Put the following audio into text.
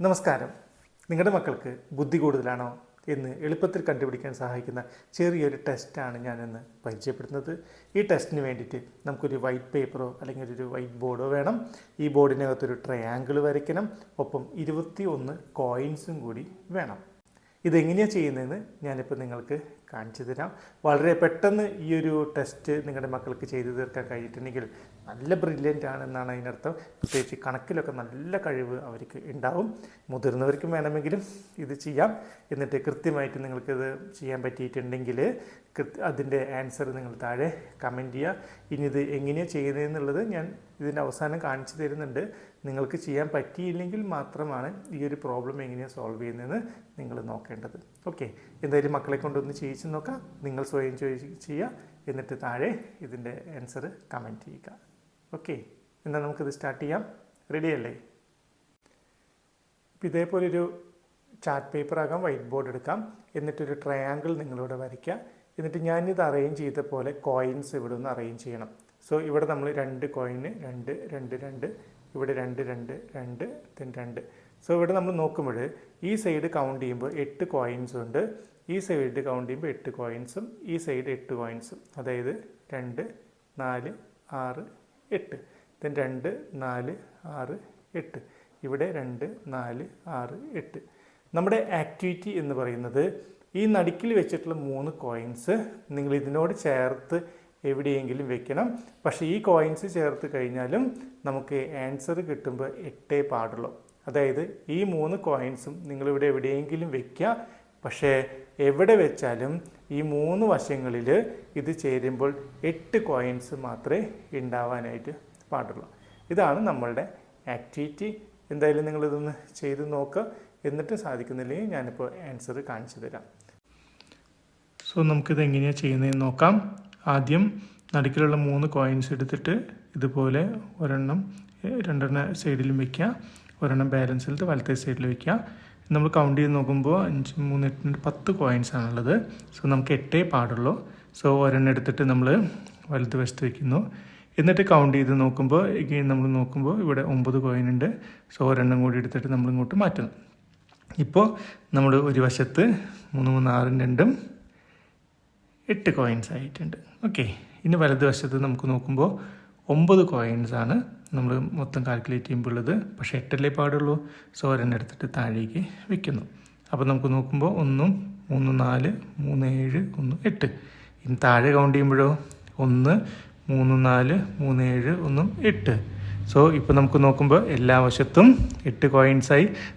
നമസ്കാരം. നിങ്ങളുടെ മക്കൾക്ക് ബുദ്ധി കൂടുതലാണോ എന്ന് എളുപ്പത്തിൽ കണ്ടുപിടിക്കാൻ സഹായിക്കുന്ന ചെറിയൊരു ടെസ്റ്റാണ് ഞാനിന്ന് പരിചയപ്പെടുത്തുന്നത്. ഈ ടെസ്റ്റിന് വേണ്ടിയിട്ട് നമുക്കൊരു വൈറ്റ് പേപ്പറോ അല്ലെങ്കിൽ ഒരു വൈറ്റ് ബോർഡോ വേണം. ഈ ബോർഡിനകത്തൊരു ട്രയാങ്കിൾ വരയ്ക്കണം. ഒപ്പം ഇരുപത്തി ഒന്ന് കോയിൻസും കൂടി വേണം. ഇതെങ്ങനെയാണ് ചെയ്യുന്നതെന്ന് ഞാനിപ്പോൾ നിങ്ങൾക്ക് കാണിച്ചു തരാം. വളരെ പെട്ടെന്ന് ഈ ഒരു ടെസ്റ്റ് നിങ്ങളുടെ മക്കൾക്ക് ചെയ്തു തീർക്കാൻ കഴിഞ്ഞിട്ടുണ്ടെങ്കിൽ നല്ല ബ്രില്യന്റ് ആണെന്നാണ് അതിനർത്ഥം. പ്രത്യേകിച്ച് കണക്കിലൊക്കെ നല്ല കഴിവ് അവർക്ക് ഉണ്ടാവും. മുതിർന്നവർക്കും വേണമെങ്കിലും ഇത് ചെയ്യാം. എന്നിട്ട് കൃത്യമായിട്ട് നിങ്ങൾക്കിത് ചെയ്യാൻ പറ്റിയിട്ടുണ്ടെങ്കിൽ അതിന്റെ ആൻസർ നിങ്ങൾ താഴെ കമന്റ് ചെയ്യുക. ഇനി ഇത് എങ്ങനെയാണ് ചെയ്യുന്നതെന്നുള്ളത് ഞാൻ ഇതിന്റെ അവസാനം കാണിച്ചു തരുന്നുണ്ട്. നിങ്ങൾക്ക് ചെയ്യാൻ പറ്റിയില്ലെങ്കിൽ മാത്രമാണ് ഈ ഒരു പ്രോബ്ലം എങ്ങനെയാണ് സോൾവ് ചെയ്യുന്നതെന്ന് നിങ്ങൾ നോക്കേണ്ടത്. ഓക്കെ എന്തായാലും മക്കളെ കൊണ്ടൊന്ന് ചെയ്യിച്ച് നോക്കാം. നിങ്ങൾ സ്വയം ചെയ്യുക എന്നിട്ട് താഴെ ഇതിന്റെ ആൻസർ കമന്റ് ചെയ്യുക. ഓക്കെ എന്നാൽ നമുക്കിത് സ്റ്റാർട്ട് ചെയ്യാം. റെഡി അല്ലേ? ഇപ്പം ഇതേപോലൊരു ചാർട്ട് പേപ്പർ ആകാം വൈറ്റ് ബോർഡ് എടുക്കാം എന്നിട്ടൊരു ട്രയാങ്കിൾ നിങ്ങളിവിടെ വരയ്ക്കുക. എന്നിട്ട് ഞാനിത് അറേഞ്ച് ചെയ്ത പോലെ കോയിൻസ് ഇവിടെ ഒന്ന് അറേഞ്ച് ചെയ്യണം. സോ ഇവിടെ നമ്മൾ രണ്ട് കോയിന് രണ്ട് രണ്ട് രണ്ട് ഇവിടെ രണ്ട് രണ്ട് രണ്ട് then രണ്ട്. സോ ഇവിടെ നമ്മൾ നോക്കുമ്പോൾ ഈ സൈഡ് കൗണ്ട് ചെയ്യുമ്പോൾ എട്ട് കോയിൻസും ഉണ്ട്. ഈ സൈഡ് കൗണ്ട് ചെയ്യുമ്പോൾ എട്ട് കോയിൻസും ഈ സൈഡ് എട്ട് കോയിൻസും അതായത് രണ്ട് നാല് ആറ് എട്ട്. ദെൻ രണ്ട് നാല് ആറ് എട്ട്. ഇവിടെ രണ്ട് നാല് ആറ് എട്ട്. നമ്മുടെ ആക്ടിവിറ്റി എന്ന് പറയുന്നത് ഈ നടുക്കിൽ വെച്ചിട്ടുള്ള മൂന്ന് കോയിൻസ് നിങ്ങൾ ഇതിനോട് ചേർത്ത് എവിടെയെങ്കിലും വെക്കണം. പക്ഷേ ഈ കോയിൻസ് ചേർത്ത് കഴിഞ്ഞാലും നമുക്ക് ആൻസർ കിട്ടുമ്പോൾ എട്ടേ പാടുള്ളൂ. അതായത് ഈ മൂന്ന് കോയിൻസും നിങ്ങളിവിടെ എവിടെയെങ്കിലും വെക്കുക. പക്ഷേ എവിടെ വെച്ചാലും ഈ മൂന്ന് വശങ്ങളിൽ ഇത് ചേരുമ്പോൾ എട്ട് കോയിൻസ് മാത്രമേ ഉണ്ടാവാനായിട്ട് പാടുള്ളൂ. ഇതാണ് നമ്മളുടെ ആക്ടിവിറ്റി എന്തായാലും നിങ്ങളിതൊന്ന് ചെയ്ത് നോക്കുക എന്നിട്ട് സാധിക്കുന്നില്ലെങ്കിൽ ഞാനിപ്പോൾ ആൻസർ കാണിച്ചു തരാം. സോ നമുക്കിത് എങ്ങനെയാണ് ചെയ്യുന്നതെന്ന് നോക്കാം. ആദ്യം നടുക്കിലുള്ള മൂന്ന് കോയിൻസ് എടുത്തിട്ട് ഇതുപോലെ ഒരെണ്ണം രണ്ടെണ്ണം സൈഡിലും വെക്കുക ഒരെണ്ണം ബാലൻസ് എടുത്ത് വലത്തെ സൈഡിൽ വെക്കുക നമ്മൾ കൗണ്ട് ചെയ്ത് നോക്കുമ്പോൾ അഞ്ച് മൂന്ന് എട്ട് പത്ത് കോയിൻസ് ആണുള്ളത്. സോ നമുക്ക് എട്ടേ പാടുള്ളൂ. സോ ഒരെണ്ണം എടുത്തിട്ട് നമ്മൾ വലതുവശത്ത് വെക്കുന്നു. എന്നിട്ട് കൗണ്ട് ചെയ്ത് നോക്കുമ്പോൾ എഗെയിൻ നമ്മൾ നോക്കുമ്പോൾ ഇവിടെ ഒമ്പത് കോയിൻ ഉണ്ട്. സോ ഒരെണ്ണം കൂടി എടുത്തിട്ട് നമ്മൾ ഇങ്ങോട്ട് മാറ്റുന്നു. ഇപ്പോൾ നമ്മൾ ഒരു വശത്ത് മൂന്ന് മൂന്ന് ആറും രണ്ടും എട്ട് കോയിൻസ് ആയിട്ടുണ്ട്. ഓക്കെ ഇനി വലതുവശത്ത് നമുക്ക് നോക്കുമ്പോൾ ഒമ്പത് കോയിൻസ് ആണ് നമ്മൾ മൊത്തം കാൽക്കുലേറ്റ് ചെയ്യുമ്പോൾ ഉള്ളത് പക്ഷേ എട്ടല്ലേ പാടുള്ളൂ? സോ ഒരെണ്ണം എടുത്തിട്ട് താഴേക്ക് വെക്കുന്നു. അപ്പോൾ നമുക്ക് നോക്കുമ്പോൾ ഒന്നും മൂന്ന് നാല് മൂന്ന് ഏഴ് ഒന്ന് എട്ട്. ഇനി താഴെ കൗണ്ട് ചെയ്യുമ്പോഴോ? ഒന്ന് മൂന്ന് നാല് മൂന്ന് ഏഴ് ഒന്നും എട്ട്. സോ ഇപ്പോൾ നമുക്ക് നോക്കുമ്പോൾ എല്ലാ വശത്തും എട്ട് കോയിൻസായി